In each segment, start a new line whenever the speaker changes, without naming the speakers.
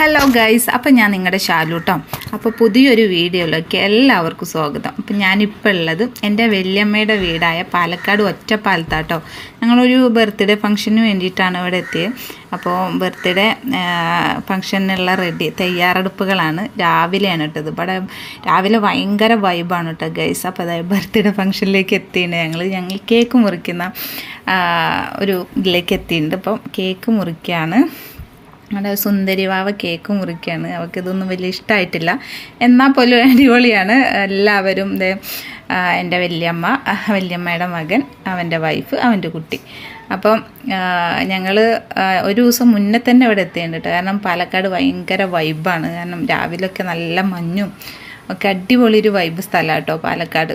Hello guys അപ്പം ഞാൻ നിങ്ങളുടെ ഷാലു അപ്പോൾ പുതിയൊരു വീഡിയോയിലേക്ക് എല്ലാവർക്കും സ്വാഗതം. അപ്പം ഞാനിപ്പോൾ ഉള്ളത് എന്റെ വല്യമ്മയുടെ വീടായ പാലക്കാട് ഒറ്റപ്പാലത്താട്ടോ. ഞങ്ങളൊരു ബർത്ത്ഡേ ഫംഗ്ഷന് വേണ്ടിയിട്ടാണ് ഇവിടെ എത്തിയത് അപ്പോൾ ബർത്ത്ഡേ ഫംഗ്ഷനുള്ള റെഡി തയ്യാറെടുപ്പുകളാണ്. രാവിലെയാണ് കേട്ടത്. ഇവിടെ രാവിലെ ഭയങ്കര വൈബാണ് കേട്ടോ ഗൈസ് അപ്പോൾ അതായത് ബർത്ത്ഡേ ഫംഗ്ഷനിലേക്ക് എത്തിയിട്ടുണ്ട് ഞങ്ങൾ ഞങ്ങൾ കേക്ക് മുറിക്കുന്ന ഒരു ഇതിലേക്ക് എത്തിയിട്ടുണ്ട് അപ്പം കേക്ക് മുറിക്കുകയാണ് നമ്മുടെ സുന്ദരി വാവ കേക്ക് മുറിക്കുകയാണ് അവൾക്ക് ഇതൊന്നും വലിയ ഇഷ്ടമായിട്ടില്ല എന്നാൽ പോലും അടിപൊളിയാണ്. എല്ലാവരും ദേ, എന്റെ വല്യമ്മ വല്യമ്മയുടെ മകൻ അവന്റെ വൈഫ് അവന്റെ കുട്ടി. അപ്പം ഞങ്ങൾ ഒരു ദിവസം മുന്നേ തന്നെ ഇവിടെ എത്തിയിട്ടുണ്ട് കാരണം പാലക്കാട് ഭയങ്കര വൈബാണ് കാരണം രാവിലെയൊക്കെ നല്ല മഞ്ഞും ഒക്കെ അടിപൊളി ഒരു വൈബ് സ്ഥലമാണ് കേട്ടോ പാലക്കാട്.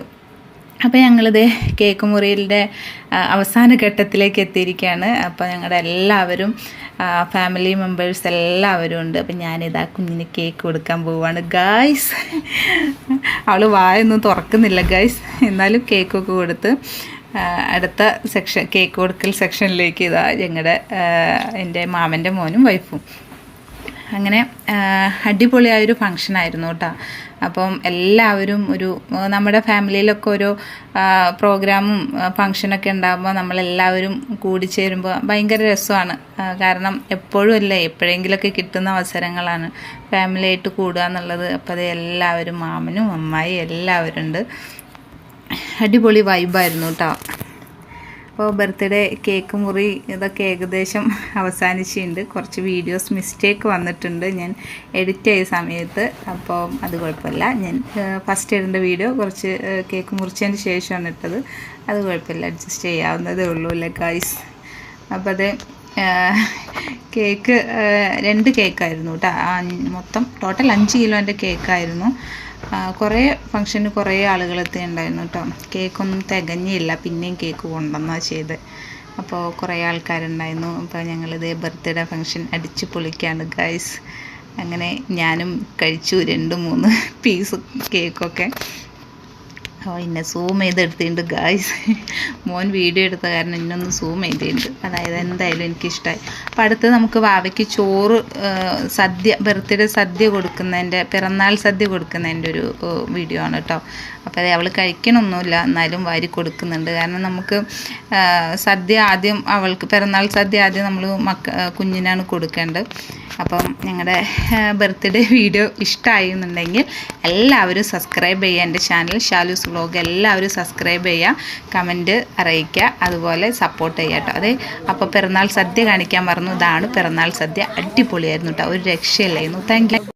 അപ്പോൾ ഞങ്ങളിത് കേക്ക് മുറിയിലെ അവസാന ഘട്ടത്തിലേക്ക് എത്തിയിരിക്കുകയാണ്. അപ്പോൾ ഞങ്ങളുടെ എല്ലാവരും ഫാമിലി മെമ്പേഴ്സ് എല്ലാവരും ഉണ്ട്. അപ്പം ഞാനിതാ കുഞ്ഞിന് കേക്ക് കൊടുക്കാൻ പോവുകയാണ് ഗായ്സ് അവൾ വായൊന്നും തുറക്കുന്നില്ല ഗായ്സ് എന്നാലും കേക്കൊക്കെ കൊടുത്ത് അടുത്ത സെക്ഷൻ കേക്ക് കൊടുക്കൽ സെക്ഷനിലേക്ക് ഇതാ ഞങ്ങളുടെ എന്റെ മാമന്റെ മോനും വൈഫും അങ്ങനെ അടിപൊളിയായൊരു ഫങ്ഷനായിരുന്നു കേട്ടോ അപ്പം എല്ലാവരും ഒരു നമ്മുടെ ഫാമിലിയിലൊക്കെ ഒരു പ്രോഗ്രാമും ഫങ്ഷനൊക്കെ ഉണ്ടാകുമ്പോൾ നമ്മളെല്ലാവരും കൂടി ചേരുമ്പോൾ ഭയങ്കര രസമാണ്. കാരണം എപ്പോഴും അല്ലേ എപ്പോഴെങ്കിലുമൊക്കെ കിട്ടുന്ന അവസരങ്ങളാണ് ഫാമിലിയായിട്ട് കൂടുക എന്നുള്ളത്. അപ്പോൾ അത് എല്ലാവരും മാമനും അമ്മായി എല്ലാവരും ഉണ്ട് അടിപൊളി വൈബായിരുന്നു കേട്ടോ അപ്പോൾ ബർത്ത്ഡേ കേക്ക് മുറി ഇതൊക്കെ ഏകദേശം അവസാനിച്ചിട്ടുണ്ട്. കുറച്ച് വീഡിയോസ് മിസ്റ്റേക്ക് വന്നിട്ടുണ്ട്. ഞാൻ എഡിറ്റ് ചെയ്ത സമയത്ത്. അപ്പോൾ അത് കുഴപ്പമില്ല. ഞാൻ ഫസ്റ്റ് ഇടേണ്ട വീഡിയോ കുറച്ച് കേക്ക് മുറിച്ചതിന് ശേഷമാണ് ഇട്ടത്. അത് കുഴപ്പമില്ല. അഡ്ജസ്റ്റ് ചെയ്യാവുന്നതേ ഉള്ളൂ അല്ലേ ഗൈസ് അപ്പോൾ അത് കേക്ക് രണ്ട് കേക്കായിരുന്നു കേട്ടോ. മൊത്തം ടോട്ടൽ അഞ്ച് കിലോന്റെ കേക്കായിരുന്നു. കുറേ ഫങ്ഷന് കുറേ ആളുകൾ എത്തിയിട്ടുണ്ടായിരുന്നു കേട്ടോ കേക്കൊന്നും തികഞ്ഞില്ല. പിന്നെയും കേക്ക് കൊണ്ടുവന്നാ ചെയ്ത്. അപ്പോൾ കുറേ ആൾക്കാരുണ്ടായിരുന്നു. അപ്പോൾ ഞങ്ങളിത് ബർത്ത്ഡേ ഫങ്ഷൻ അടിച്ച് പൊളിക്കാണ് ഗൈസ് അങ്ങനെ ഞാനും കഴിച്ചു രണ്ട് മൂന്ന് പീസ് കേക്കൊക്കെ അപ്പോൾ ഇന്നെ സൂം ചെയ്ത് എടുത്തിട്ടുണ്ട് ഗായ്സ് മോൻ വീഡിയോ എടുത്ത കാരണം ഇന്നൊന്ന് സൂം ചെയ്തിട്ടുണ്ട്. അതായത് എന്തായാലും എനിക്കിഷ്ടമായി അപ്പം അടുത്ത് നമുക്ക് വാവയ്ക്ക് ചോറ് സദ്യ ബർത്ത്ഡേ സദ്യ കൊടുക്കുന്നതിന്റെ പിറന്നാൾ സദ്യ കൊടുക്കുന്നതിന്റെ ഒരു വീഡിയോ ആണ് കേട്ടോ അപ്പോൾ അത് അവൾ കഴിക്കണമൊന്നുമില്ല എന്നാലും വാരി കൊടുക്കുന്നുണ്ട്. കാരണം നമുക്ക് സദ്യ ആദ്യം അവൾക്ക് പിറന്നാൾ സദ്യ ആദ്യം നമ്മൾ മക്ക കുഞ്ഞിനാണ് കൊടുക്കേണ്ടത്. അപ്പം ഞങ്ങളുടെ ബർത്ത്ഡേ വീഡിയോ ഇഷ്ടമായി എന്നുണ്ടെങ്കിൽ എല്ലാവരും സബ്സ്ക്രൈബ് ചെയ്യുക എന്റെ ചാനൽ ഷാലൂസ് വ്ളോഗ് എല്ലാവരും സബ്സ്ക്രൈബ് ചെയ്യുക കമന്റ് അറിയിക്കുക അതുപോലെ സപ്പോർട്ട് ചെയ്യുക കേട്ടോ അതെ അപ്പോൾ പിറന്നാൾ സദ്യ കാണിക്കാൻ പറഞ്ഞു ഇതാണ് പിറന്നാൾ സദ്യ. അടിപൊളിയായിരുന്നു കേട്ടോ ഒരു രക്ഷയില്ലായിരുന്നു. താങ്ക്